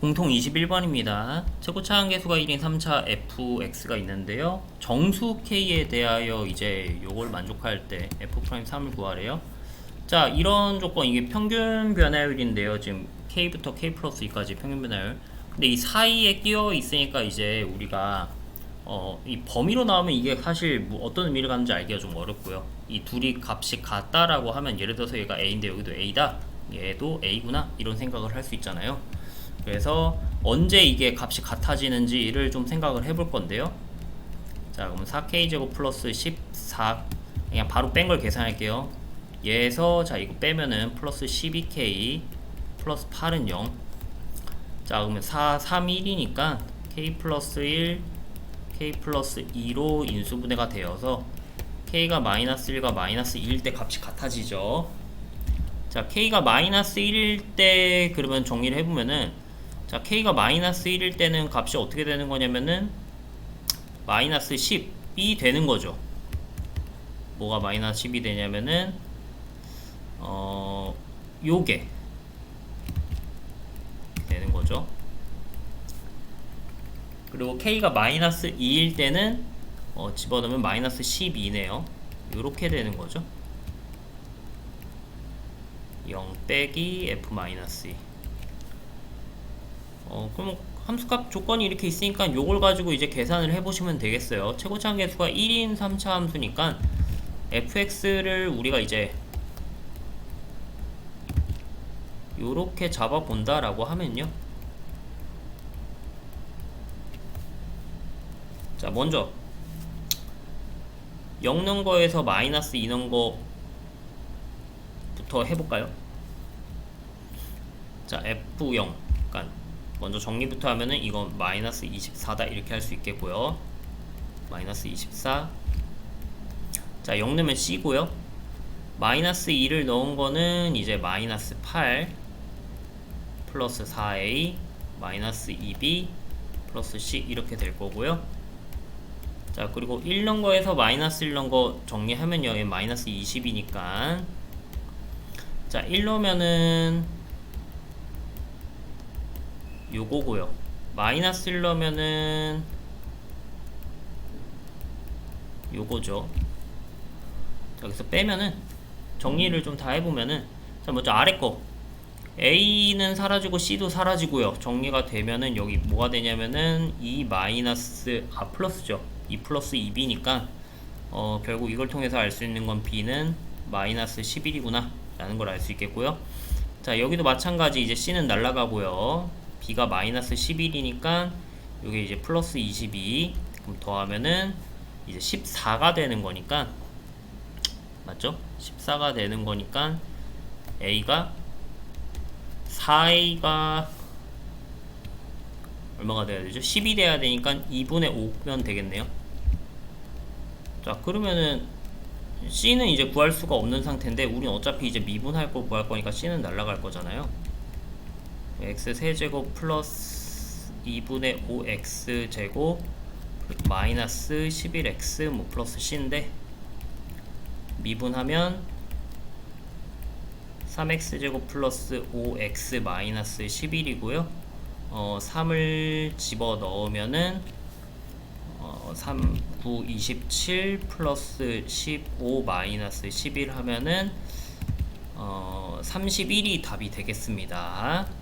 공통 21번입니다. 최고 차항 계수가 1인 3차 fx가 있는데요. 정수 k에 대하여 이제 요걸 만족할 때 f'3을 구하래요. 자, 이런 조건 이게 평균 변화율인데요. 지금 k부터 k 플러스 2까지 평균 변화율. 근데 이 사이에 끼어 있으니까 이제 우리가 어, 이 범위로 나오면 이게 사실 뭐 어떤 의미를 갖는지 알기가 좀 어렵고요. 이 둘이 값이 같다라고 하면 예를 들어서 얘가 a인데 여기도 a다. 얘도 a구나. 이런 생각을 할 수 있잖아요. 그래서 언제 이게 값이 같아지는지를 좀 생각을 해볼 건데요. 자, 그럼 4k 제곱 플러스 14 그냥 바로 뺀 걸 계산할게요. 얘에서 자 이거 빼면은 플러스 12k 플러스 8은 0. 자, 그러면 4, 3, 1이니까 k 플러스 1, k 플러스 2로 인수분해가 되어서 k가 마이너스 1과 마이너스 2일 때 값이 같아지죠. 자, k가 마이너스 1일 때 그러면 정리를 해보면은 자, k가 마이너스 1일 때는 값이 어떻게 되는 거냐면은 마이너스 10이 되는 거죠. 뭐가 마이너스 10이 되냐면은 어 요게 되는 거죠. 그리고 k가 마이너스 2일 때는 어, 집어넣으면 마이너스 12네요. 이렇게 되는 거죠. 0 빼기 f 마이너스 2. 어, 그럼 함수값 조건이 이렇게 있으니까 요걸 가지고 이제 계산을 해보시면 되겠어요. 최고차항 계수가 1인 3차 함수니까 fx를 우리가 이제 요렇게 잡아 본다라고 하면요. 자, 먼저 0 넣은 거에서 마이너스 2 넣은 거부터 해볼까요? 자, f0 그러니까 먼저 정리부터 하면은 이건 마이너스 24다 이렇게 할 수 있겠고요. 마이너스 24 자, 0 넣으면 c고요. 마이너스 2를 넣은 거는 이제 마이너스 8 플러스 4a 마이너스 2b 플러스 c 이렇게 될 거고요. 자 그리고 1 넣은 거에서 마이너스 1 넣은 거 정리하면요 얘 마이너스 20이니까 자 1 넣으면은 요거고요 마이너스 1 넣으면은 요거죠 자, 여기서 빼면은 정리를 좀 다 해보면은 자 먼저 아래 거 A는 사라지고 C도 사라지고요. 정리가 되면은 여기 뭐가 되냐면은 2 마이너스 아 플러스죠. 2 플러스 2B니까 어 결국 이걸 통해서 알 수 있는 건 B는 마이너스 11이구나 라는 걸 알 수 있겠고요. 자 여기도 마찬가지 이제 C는 날라가고요. B가 마이너스 11이니까 여기 이제 플러스 22 그럼 더하면은 이제 14가 되는 거니까 맞죠? 14가 되는 거니까 A가 4A가 얼마가 돼야 되죠? 10이 돼야 되니까 2분의 5면 되겠네요. 자, 그러면은 C는 이제 구할 수가 없는 상태인데 우린 어차피 이제 미분할 걸 구할 거니까 C는 날라갈 거잖아요. X 세제곱 플러스 2분의 5x 제곱 마이너스 11x 뭐 플러스 C인데 미분하면 3x제곱 플러스 5x 마이너스 11이고요. 어, 3을 집어 넣으면은 어, 3, 9, 27 플러스 15 마이너스 11 하면은 어, 31이 답이 되겠습니다.